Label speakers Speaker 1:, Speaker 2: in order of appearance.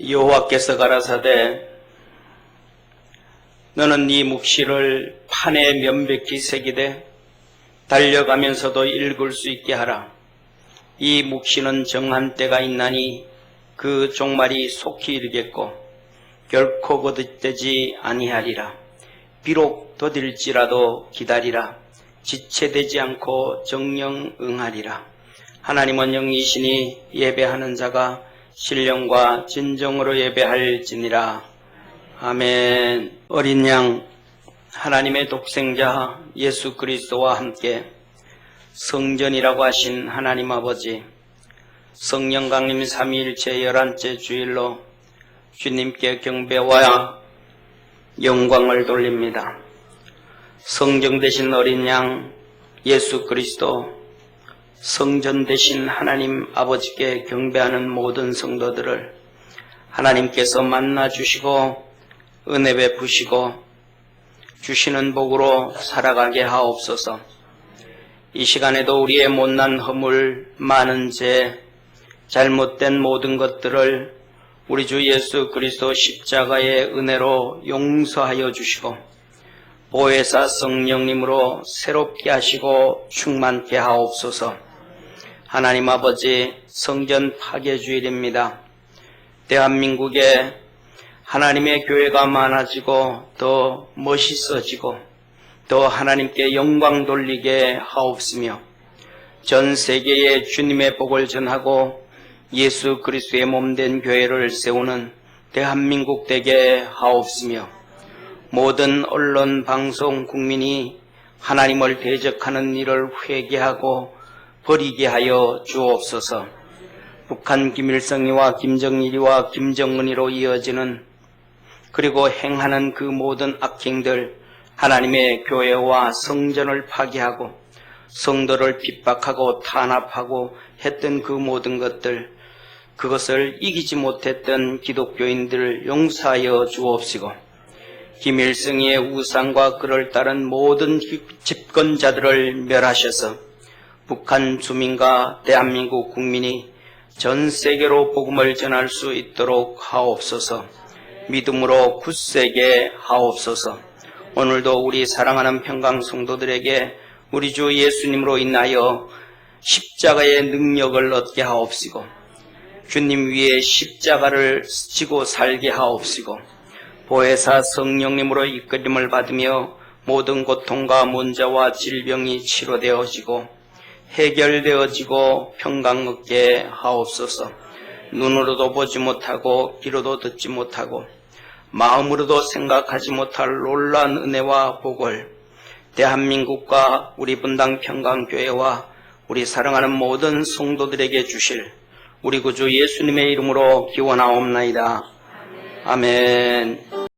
Speaker 1: 여호와께서 가라사대 너는 네 묵시를 판에 면백히 새기되 달려가면서도 읽을 수 있게 하라. 이 묵시는 정한 때가 있나니 그 종말이 속히 이르겠고 결코 거듭되지 아니하리라. 비록 더딜지라도 기다리라. 지체되지 않고 정령 응하리라. 하나님은 영이시니 예배하는 자가 신령과 진정으로 예배할지니라. 아멘. 어린 양 하나님의 독생자 예수 그리스도와 함께 성전이라고 하신 하나님 아버지 성령 강림 삼위일체 열한째 주일로 주님께 경배와 영광을 돌립니다. 성정 되신 어린 양 예수 그리스도 성전 되신 하나님 아버지께 경배하는 모든 성도들을 하나님께서 만나 주시고 은혜 베푸시고 주시는 복으로 살아가게 하옵소서. 이 시간에도 우리의 못난 허물, 많은 죄, 잘못된 모든 것들을 우리 주 예수 그리스도 십자가의 은혜로 용서하여 주시고 보혜사 성령님으로 새롭게 하시고 충만케 하옵소서. 하나님 아버지 성전 파괴 주일입니다. 대한민국에 하나님의 교회가 많아지고 더 멋있어지고 더 하나님께 영광 돌리게 하옵으며 전 세계에 주님의 복을 전하고 예수 그리스도의 몸된 교회를 세우는 대한민국 되게 하옵으며 모든 언론 방송 국민이 하나님을 대적하는 일을 회개하고 버리게 하여 주옵소서. 북한 김일성이와 김정일이와 김정은이로 이어지는 그리고 행하는 그 모든 악행들 하나님의 교회와 성전을 파괴하고 성도를 핍박하고 탄압하고 했던 그 모든 것들 그것을 이기지 못했던 기독교인들을 용서하여 주옵시고 김일성의 우상과 그를 따른 모든 집권자들을 멸하셔서 북한 주민과 대한민국 국민이 전 세계로 복음을 전할 수 있도록 하옵소서. 믿음으로 굳세게 하옵소서. 오늘도 우리 사랑하는 평강 성도들에게 우리 주 예수님으로 인하여 십자가의 능력을 얻게 하옵시고 주님 위에 십자가를 지고 살게 하옵시고 보혜사 성령님으로 이끌림을 받으며 모든 고통과 문제와 질병이 치료되어지고 해결되어지고 평강 얻게 하옵소서. 눈으로도 보지 못하고 귀로도 듣지 못하고 마음으로도 생각하지 못할 놀란 은혜와 복을 대한민국과 우리 분당 평강교회와 우리 사랑하는 모든 성도들에게 주실 우리 구주 예수님의 이름으로 기원하옵나이다. 아멘.